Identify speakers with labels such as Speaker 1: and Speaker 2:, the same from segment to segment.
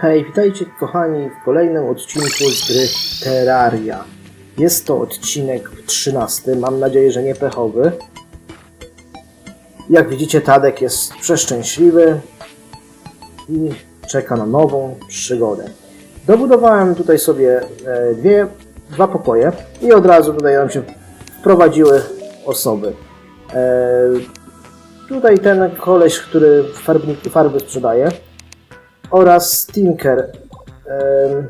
Speaker 1: Hej, witajcie kochani w kolejnym odcinku z gry Terraria. Jest to odcinek 13, mam nadzieję, że nie pechowy. Jak widzicie, Tadek jest przeszczęśliwy i czeka na nową przygodę. Dobudowałem tutaj sobie e, dwie, dwa pokoje i od razu tutaj nam się wprowadziły osoby. E, tutaj ten koleś, który farbniki, farby sprzedaje, oraz Tinker. Em,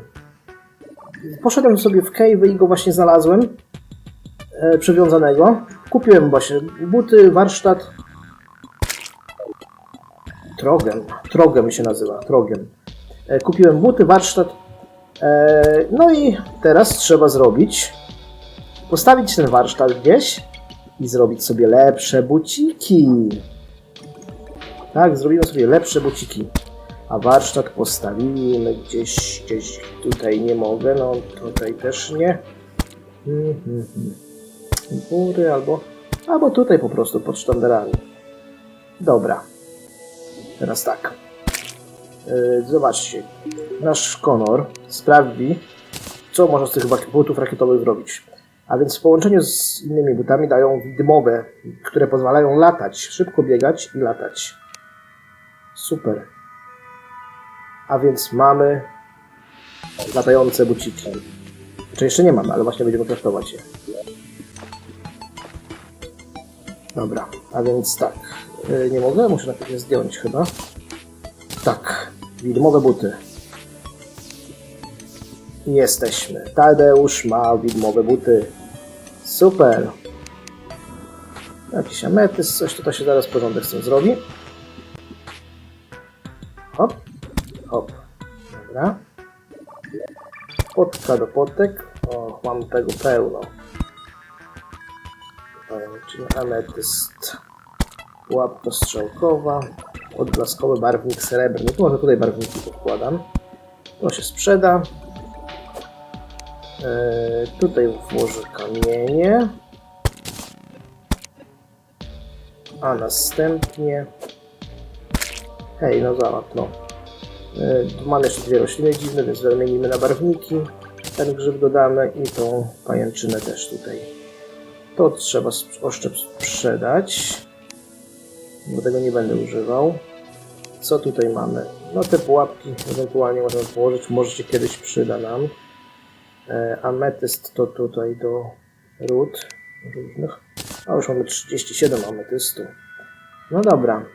Speaker 1: Poszedłem sobie w cave i go właśnie znalazłem e, przywiązanego. Kupiłem właśnie buty, warsztat. Trogem. Trogem się nazywa. Trogem. E, Kupiłem buty, warsztat. E, No i teraz trzeba zrobić. Postawić ten warsztat gdzieś i zrobić sobie lepsze buciki. Tak, zrobimy sobie lepsze buciki. A warsztat postawimy gdzieś, gdzieś tutaj nie mogę, no tutaj też nie. Mhm, mhm. Góry albo, albo tutaj po prostu pod sztandarami. Dobra. Teraz tak. Yy, zobaczcie. Nasz Konor sprawdzi, co można z tych butów rakietowych zrobić. A więc w połączeniu z innymi butami dają widmowe, które pozwalają latać, szybko biegać i latać. Super. A więc mamy latające buciki. Czy jeszcze nie mamy, ale właśnie będziemy testować je. Dobra, a więc tak. Yy, nie mogę? Muszę najpierw je zdjąć chyba. Tak, widmowe buty. Jesteśmy. Tadeusz ma widmowe buty. Super. Jakiś ametys, coś tutaj się zaraz porządek z tym zrobi. Hop. Dobra. Potka do potek. O, mam tego pełno. Czyli ametyst. Łapka strzałkowa. Odblaskowy barwnik srebrny. Tu może tutaj barwniki podkładam. To się sprzeda. Eee, tutaj włożę kamienie. A następnie... Hej, no zobacz, no. E, Tu mamy jeszcze dwie rośliny dziwne, więc zamienimy na barwniki. Ten grzyb dodamy i tą pajęczynę też tutaj. To trzeba oszczep sprzedać, bo tego nie będę używał. Co tutaj mamy? No te pułapki ewentualnie możemy położyć, może się kiedyś przyda nam. E, Ametyst to tutaj do ród różnych. A już mamy 37 ametystu. No dobra,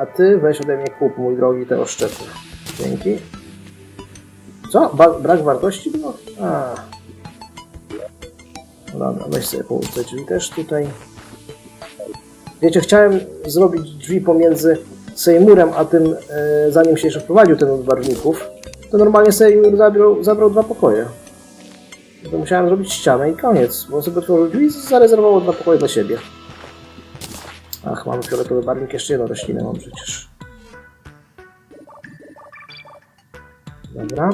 Speaker 1: a ty weź ode mnie kup, mój drogi, te oszczepy. Dzięki. Co? Ba brak wartości było? A. No Dobra, weź sobie połóż te drzwi też tutaj. Wiecie, chciałem zrobić drzwi pomiędzy Seymourem, a tym, e, zanim się jeszcze wprowadził ten od barwników, to normalnie Seymour zabrał, zabrał dwa pokoje. To musiałem zrobić ścianę i koniec, bo sobie otworzył drzwi i zarezerwował dwa pokoje dla siebie. Ach, mamy fioletowy barwnik, jeszcze jedną roślinę mam przecież. Dobra.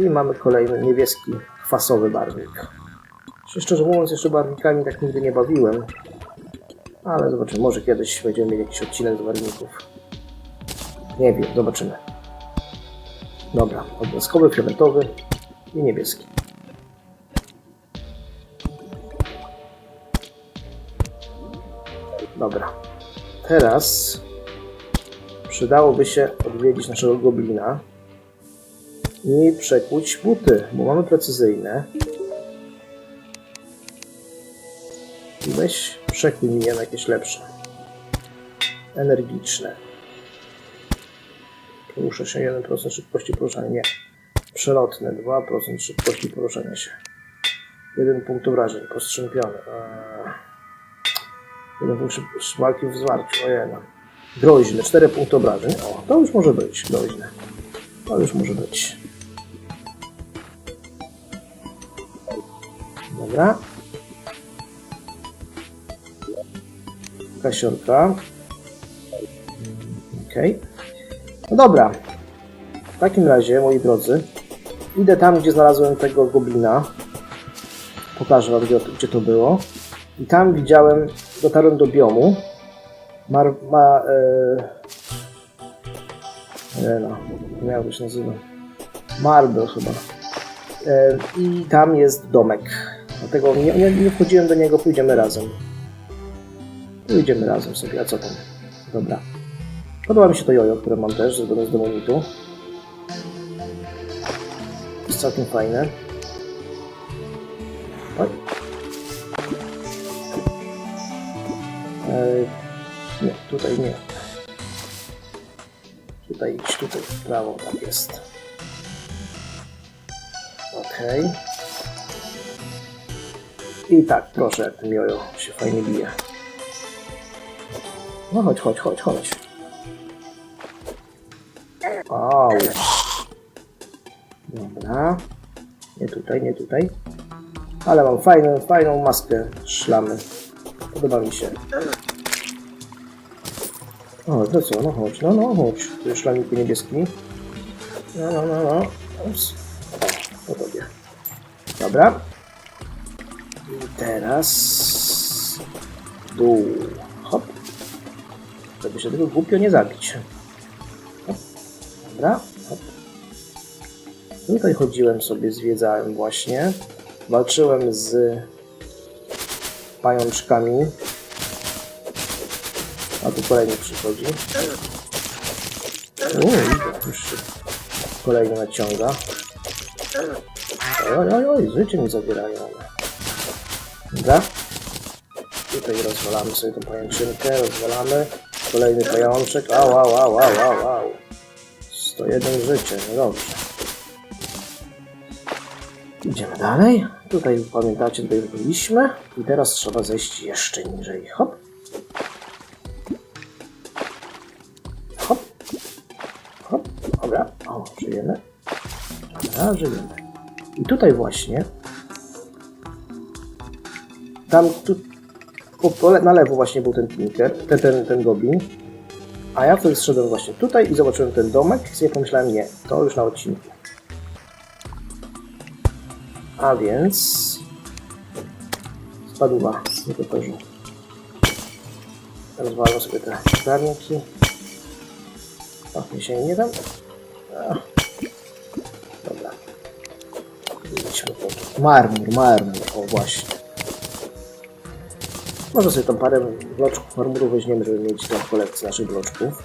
Speaker 1: I mamy kolejny niebieski, kwasowy barwnik. Szczerze mówiąc, jeszcze barwnikami tak nigdy nie bawiłem. Ale zobaczymy, może kiedyś będziemy mieli jakiś odcinek z barwników. Nie wiem, zobaczymy. Dobra, odblaskowy, fioletowy i niebieski. Dobra. Teraz przydałoby się odwiedzić naszego goblina i przekuć buty, bo mamy precyzyjne. I weź przekuj mi je na jakieś lepsze. Energiczne. Poruszę się 1% szybkości poruszania. Nie. Przelotne 2% szybkości poruszania się. Jeden punkt obrażeń. Postrzępiony. Eee. Szyb- walki w zwarciu. Ojej. no. Groźne. 4 punkty obrażeń. O, to już może być groźne. To już może być. Dobra. Kasiorka. Okej. No dobra. W takim razie, moi drodzy, idę tam, gdzie znalazłem tego goblina. Pokażę wam, gdzie to było. I tam widziałem, dotarłem do biomu. Mar, ma, e, Arena. Jak to się nazywa? Marble chyba. E, I tam jest domek. Dlatego nie, nie, nie wchodziłem do niego, pójdziemy razem. Pójdziemy razem sobie, a co tam? Dobra. Podoba mi się to jojo, które mam też, zrobione z demonitu. Jest całkiem fajne. Nie, tutaj nie. Tutaj idź, tutaj w prawo, tak jest. Okej. I tak, proszę, jak ten jojo się fajnie bije. No chodź, chodź, chodź, chodź. Au. Dobra. Nie tutaj, nie tutaj. Ale mam fajną, fajną maskę szlamy. Podoba mi się. O, to co? No chodź, no, no chodź. Jest szlamiku niebieski. No, no, no, no. Ups. O, po tobie. Dobra. I teraz... Dół. Hop. Żeby się tego głupio nie zabić. Hop. Dobra. Hop. Tutaj chodziłem sobie, zwiedzałem właśnie. Walczyłem z pajączkami. A tu kolejny przychodzi. Uuu, już się kolejny naciąga. Oj, oj, oj, życie mi zabierają. Dobra. Tutaj rozwalamy sobie tą pajęczynkę, rozwalamy. Kolejny pajączek. Au, au, au, au, au, au. 101 życie, no dobrze. Idziemy dalej. Tutaj pamiętacie, tutaj byliśmy. I teraz trzeba zejść jeszcze niżej. Hop. Żyjemy. Dobra, żyjemy. I tutaj właśnie. Tam tu, po, po, na lewo właśnie był ten tinker, ten, ten, ten goblin. A ja wtedy zszedłem właśnie tutaj i zobaczyłem ten domek i sobie pomyślałem, nie, to już na odcinku. A więc... Spadła, nie pokorzył. Rozwalam sobie te garnki. O, nie sięgnie tam. A. Dobra. Marmur, marmur, o właśnie. Może sobie tam parę bloczków marmuru weźmiemy, żeby mieć tam kolekcję naszych bloczków.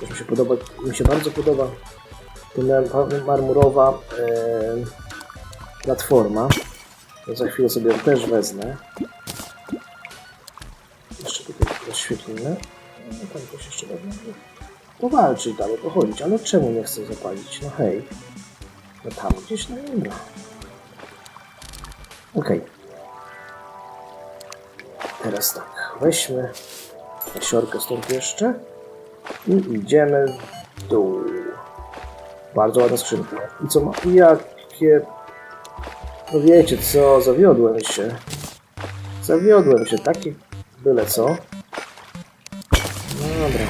Speaker 1: Też mi się podoba, mi się bardzo podoba ta mar- marmurowa platforma. To za chwilę sobie też wezmę. Jeszcze tutaj rozświetlimy. No, tam coś jeszcze można powalczyć dalej, pochodzić, ale czemu nie chcę zapalić? No hej. No tam gdzieś, no dobra. Okej. Teraz tak, weźmy siorkę stąd jeszcze i idziemy w dół. Bardzo ładna skrzynka. I co ma? Jakie... No wiecie co, zawiodłem się. Zawiodłem się, takie byle co. No dobra.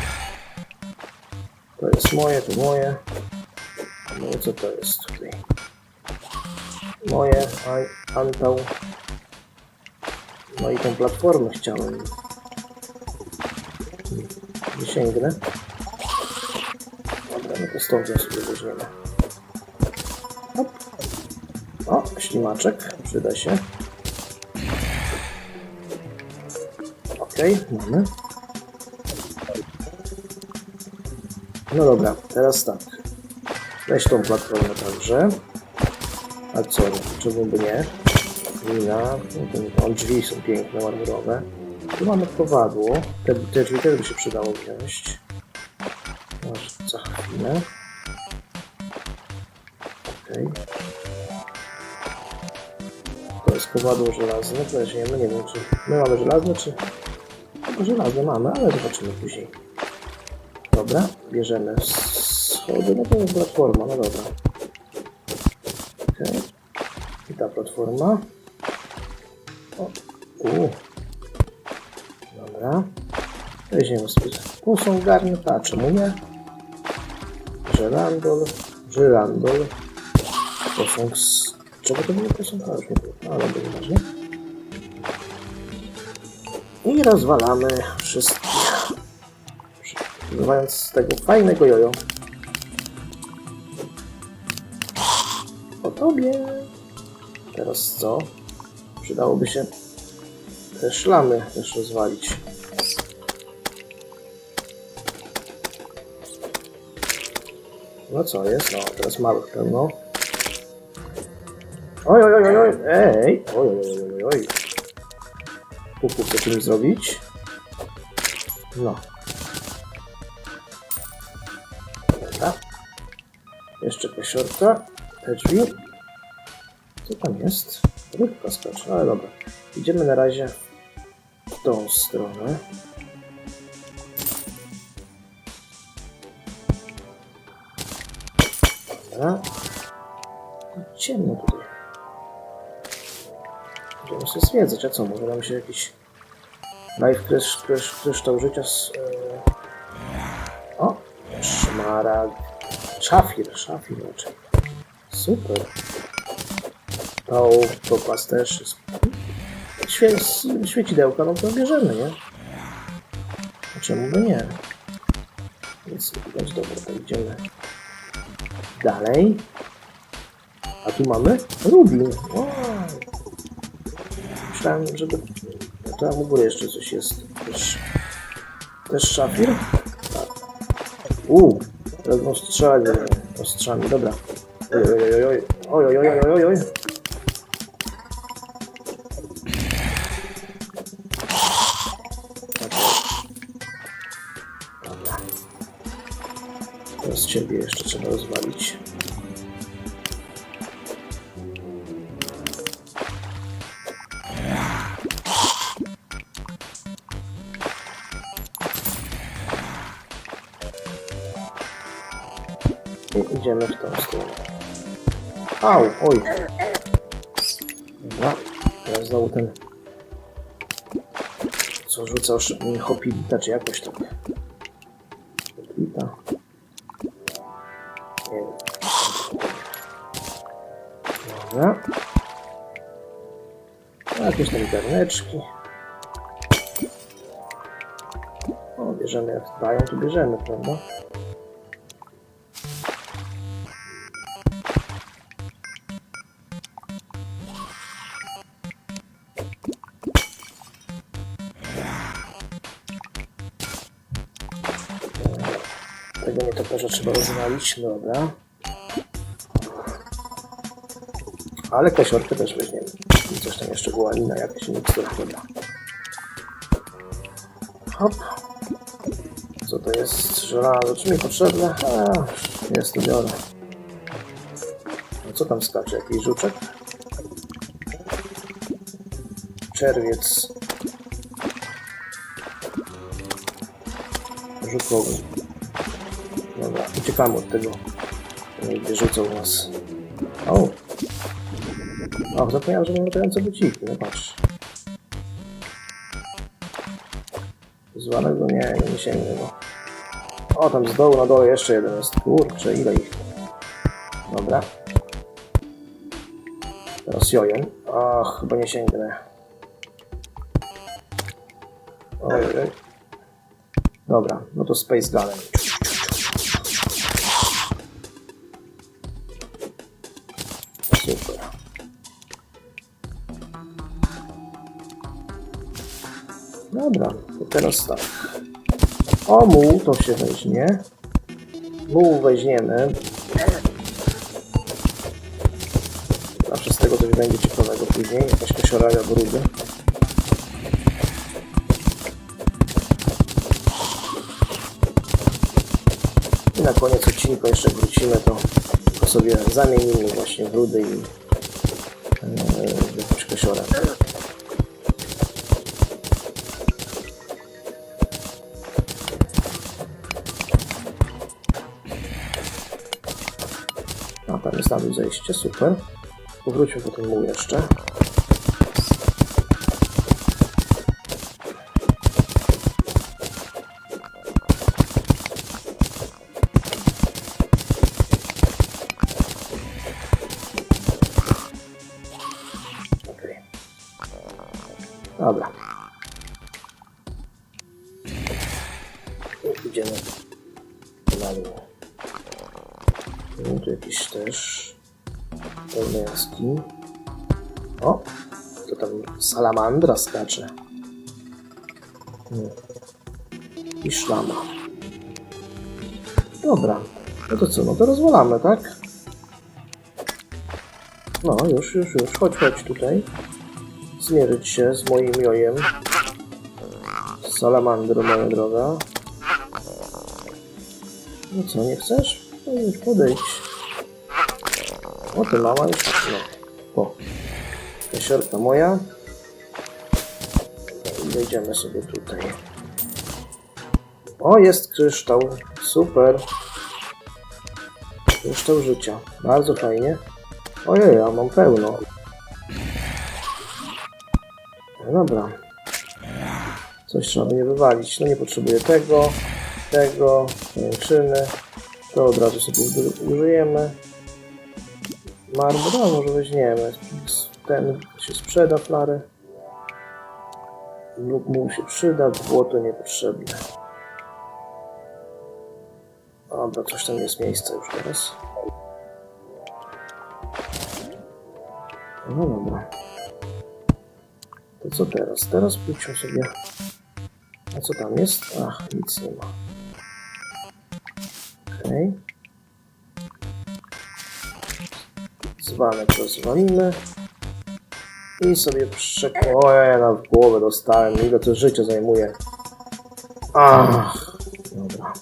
Speaker 1: To jest moje, to moje. No co to jest tutaj? Moje, Antał. No i tą platformę chciałem. Nie sięgnę. Dobra, no to stąd ją sobie weźmiemy. O, ślimaczek, przyda się. Okej, mamy. No dobra, teraz tak. Weź tą platformę także. A co, czemu by nie? Wina, no, o, drzwi są piękne, marmurowe. Tu mamy kowadło. Te, te drzwi też by się przydało wziąć. Może za chwilę. Okej. To jest kowadło żelazne, weźmiemy, nie wiem czy my mamy żelazne, czy... Chyba żelazne mamy, ale zobaczymy później. Dobra, bierzemy schody, no to jest platforma, no dobra. platforma. O, u. Dobra. Weźmiemy sobie pół są a czemu nie? Żelandol, żelandol. Posąg z... Czego to było posąg? A, już nie było. No, ale będzie ważnie. I rozwalamy wszystkich. Używając z tego fajnego jojo. Po tobie. Teraz co? Przydałoby się te szlamy też rozwalić. No co jest? No, teraz małych pełno. Oj, oj, oj, oj, oj, ej! Oj, oj, oj, oj, oj. Pupu chce czymś zrobić. No. Dobra. Jeszcze kasiorka. Te drzwi. Co tam jest? Rybka skacze, ale dobra. Idziemy na razie w tą stronę. Dobra. Ciemno tutaj. Będziemy się zwiedzać, a co? Może nam się jakiś live krysz, krysz, kryształ życia z... e, O! Szmaragd. Szafir, szafir raczej. Super. To, to pas też jest. Świe, świecidełka, no to bierzemy, nie? Czemu by nie? Więc, więc dobra, to idziemy dalej. A tu mamy Rubin. Wow. Myślałem, żeby... Tam u góry jeszcze coś jest. Też, też szafir? Tak. Uuu, teraz strzelać ostrzami, dobra. Oj, oj, oj, oj, oj, oj, oj, oj, oj, ciebie jeszcze trzeba rozwalić. I idziemy w tą stronę. Au, oj. Dobra, teraz znowu ten co rzucał Hopilita, czy jakoś tak. Jakieś tam garneczki. O, bierzemy jak dają, to bierzemy, prawda? Tego nietoperza trzeba rozwalić, dobra. Ale kasiorkę też weźmiemy. Coś tam jeszcze była lina, jakaś mikstura, dobra. Hop. Co to jest? Żelazo, czy mi potrzebne? A, jest to biorę. A co tam skacze? Jakiś żuczek? Czerwiec. Żukowy. Dobra, uciekamy od tego. Niech wyrzucą nas. O! O, zapomniałem, że mam latające buciki, no patrz. Zwanego? Nie, nie go. O, tam z dołu na dole jeszcze jeden jest. Kurczę, ile ich. Dobra. Teraz jojen. Ach, chyba nie sięgnę. Oj, oj. Dobra, no to Space Gunem. Dobra, to teraz tak. O, muł to się weźmie. Muł weźmiemy. Zawsze z tego coś będzie ciekawego później. Jakaś kasiora albo rudy. I na koniec odcinka jeszcze wrócimy, to, to sobie zamienimy właśnie w rudy i w jakąś kasiorę. wystawił zejście, super. Powrócił potem mu jeszcze. Dobra. Idziemy na dół. No tu jakiś też Pełne jaskini. O! To tam salamandra skacze. Hmm. I szlama. Dobra. No to co, no to rozwalamy, tak? No, już, już, już. Chodź, chodź tutaj. Zmierzyć się z moim jojem. Salamandro, moja droga. No co, nie chcesz? Już podejdź. O, ty mała już. No. O. Jasiorka moja. Wejdziemy sobie tutaj. O, jest kryształ. Super. Kryształ życia. Bardzo fajnie. Ojej, ja mam pełno. No dobra. Coś trzeba będzie wywalić. No nie potrzebuję tego, tego, pajęczyny. To od razu sobie uży- użyjemy. Marmur, no może weźmiemy. Ten się sprzeda flary. Lub mu się przyda, błoto niepotrzebne. Dobra, coś tam jest miejsce już teraz. No dobra. To co teraz? Teraz pójdźmy sobie... A co tam jest? Ach, nic nie ma. Okej. Zwalę to zwalimy. I sobie przek... Ojej, na głowę dostałem. Ile to życie zajmuje. Ach, dobra.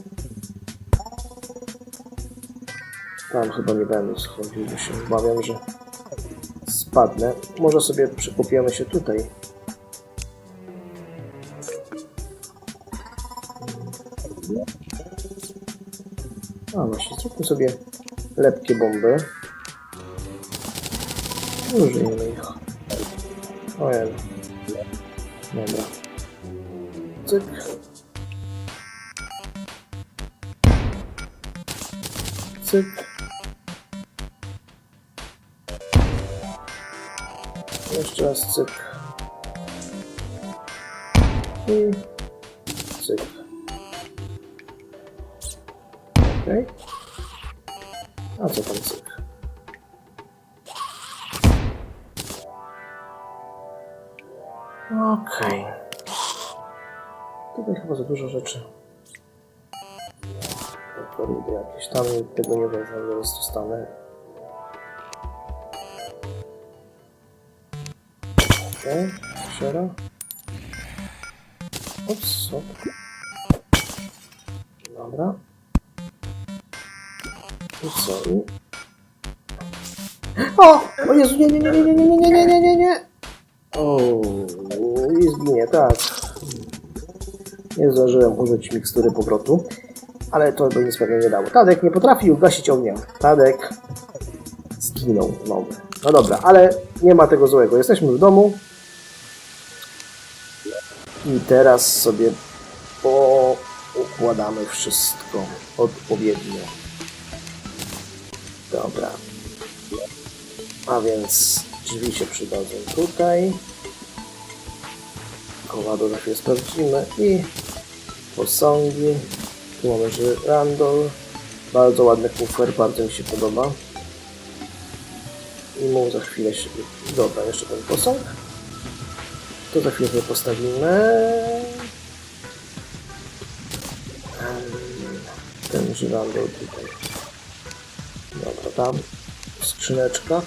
Speaker 1: Tam chyba nie będę schodził, bo się obawiam, że spadnę. Może sobie przekopiemy się tutaj. Zróbmy sobie lepkie bomby. Użyjmy ich. Ojej. Dobra. Cyk. Cyk. Jeszcze raz cyk. I cyk. A dużo rzeczy. Rudy jakieś tam tego nie wezmę, zaraz dostanę. Okej, szera. Ups, op. Dobra. I co? O! O Jezu, nie, nie, nie, nie, nie, nie, nie, nie, nie, nie, nie. O, i zginie, tak. Nie zdążyłem użyć mikstury powrotu, ale to by nic pewnie nie dało. Tadek nie potrafi ugasić ognia. Tadek zginął znowu. No dobra, ale nie ma tego złego. Jesteśmy w domu. I teraz sobie poukładamy wszystko odpowiednio. Dobra. A więc drzwi się przydadzą tutaj. Kowadło chwilę sprawdzimy i posągi. Tu mamy żyrandol. Bardzo ładny kufer, bardzo mi się podoba. I mu za chwilę się... Dobra, jeszcze ten posąg. To za chwilę postawimy. Ten żyrandol tutaj. Dobra, tam skrzyneczka.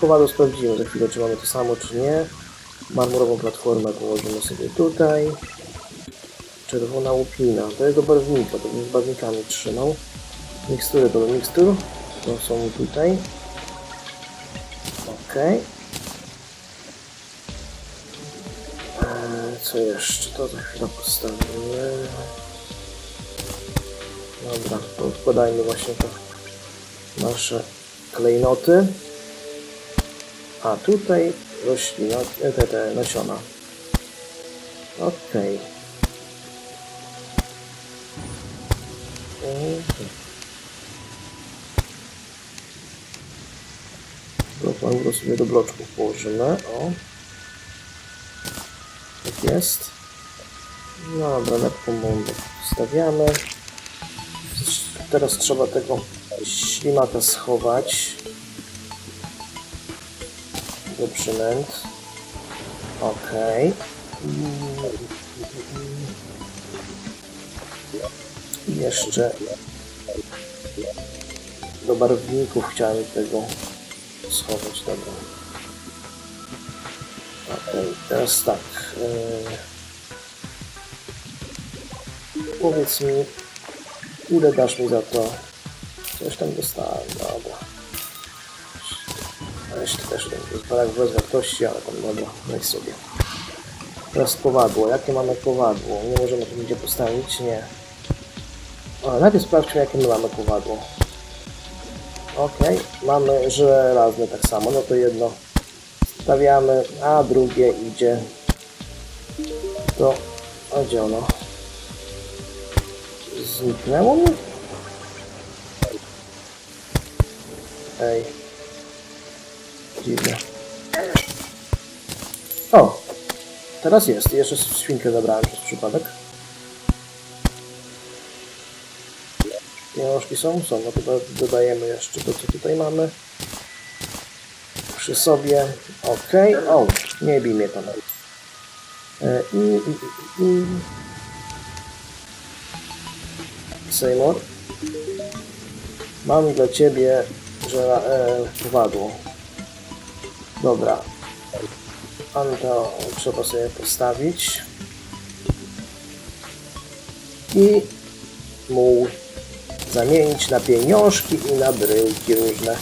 Speaker 1: Kowadło sprawdzimy za chwilę, czy mamy to samo, czy nie. Marmurową platformę położymy sobie tutaj. Czerwona łupina. To jest do barwnika, to z barwnikami trzymał. Mikstury to do mikstur. To są tutaj. Ok. Eee, co jeszcze? To za chwilę postawimy. Dobra, to wkładajmy właśnie to nasze klejnoty. A tutaj roślina, te, te, te nasiona. Okej. Mhm. Mango sobie do bloczków położymy. O. Tak jest. No dobra, lekką bombę wstawiamy. Teraz trzeba tego ślimaka schować. To przynęt. I jeszcze do barwników chciałem tego schować, dobra. Okej, teraz tak. Yy... Powiedz mi, ile dasz mi za to? Coś tam dostałem, dobra. Resztę też to jest brak bez wartości, ale tam dobra, weź sobie. Teraz kowadło. Jakie mamy kowadło? Nie możemy tu nigdzie postawić? Nie. Najpierw sprawdźmy, jakie my mamy kowadło. Okej, mamy żelazne tak samo, no to jedno stawiamy, a drugie idzie to, a gdzie ono? Zniknęło mi? Ej. Dziwne. O! Teraz jest. Jeszcze świnkę zabrałem przez przypadek. Pieniążki są? Są. No to do- dodajemy jeszcze to, co tutaj mamy. Przy sobie. Ok. O! Nie bij mnie tam. E, I, i, i, i. Seymour. Mam dla ciebie że e, kowadło. Dobra. Anto trzeba sobie postawić. I muł zamienić na pieniążki i na bryłki różne.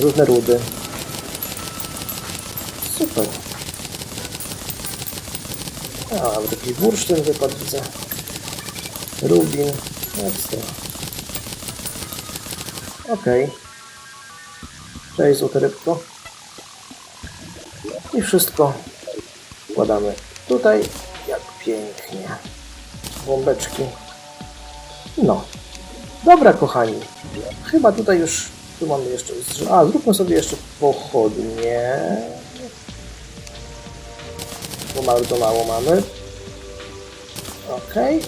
Speaker 1: Różne rudy. Super. A, taki bursztyn wypadł, widzę. Rubin. Ekstra. Okej. Cześć, złote rybko. I wszystko wkładamy tutaj. Jak pięknie. Bombeczki. No. Dobra, kochani. Chyba tutaj już... Tu mamy jeszcze... A, zróbmy sobie jeszcze pochodnie. Bo bardzo mało mamy. Okej.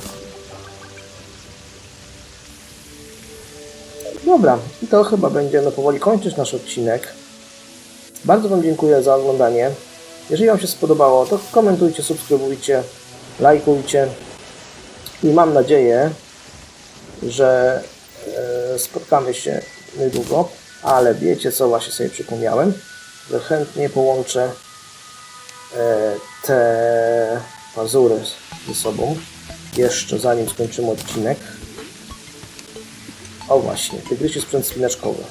Speaker 1: Dobra, i to chyba będziemy powoli kończyć nasz odcinek. Bardzo Wam dziękuję za oglądanie. Jeżeli Wam się spodobało, to komentujcie, subskrybujcie, lajkujcie. I mam nadzieję, że e, spotkamy się niedługo. Ale wiecie co, właśnie sobie przypomniałem, że chętnie połączę e, te pazury ze sobą jeszcze zanim skończymy odcinek. O właśnie, tygrysi sprzęt spinaczkowy.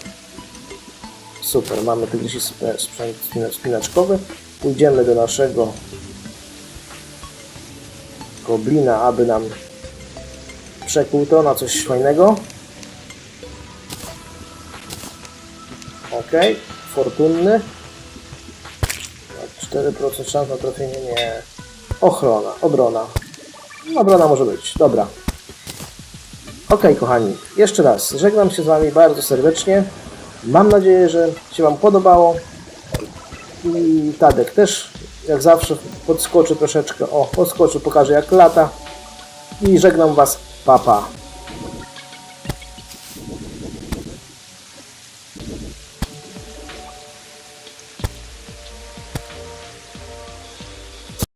Speaker 1: Super, mamy tygrysi sprzęt sprzęt spina- spinaczkowy. Pójdziemy do naszego goblina, aby nam przekuł to na coś fajnego. Ok, fortunny. 4% szans na trafienie, nie. Ochrona, obrona. Obrona może być, dobra. Ok, kochani, jeszcze raz żegnam się z Wami bardzo serdecznie. Mam nadzieję, że się Wam podobało. I Tadek też, jak zawsze, podskoczy troszeczkę. O, podskoczy, pokaże jak lata. I żegnam Was, 爸爸。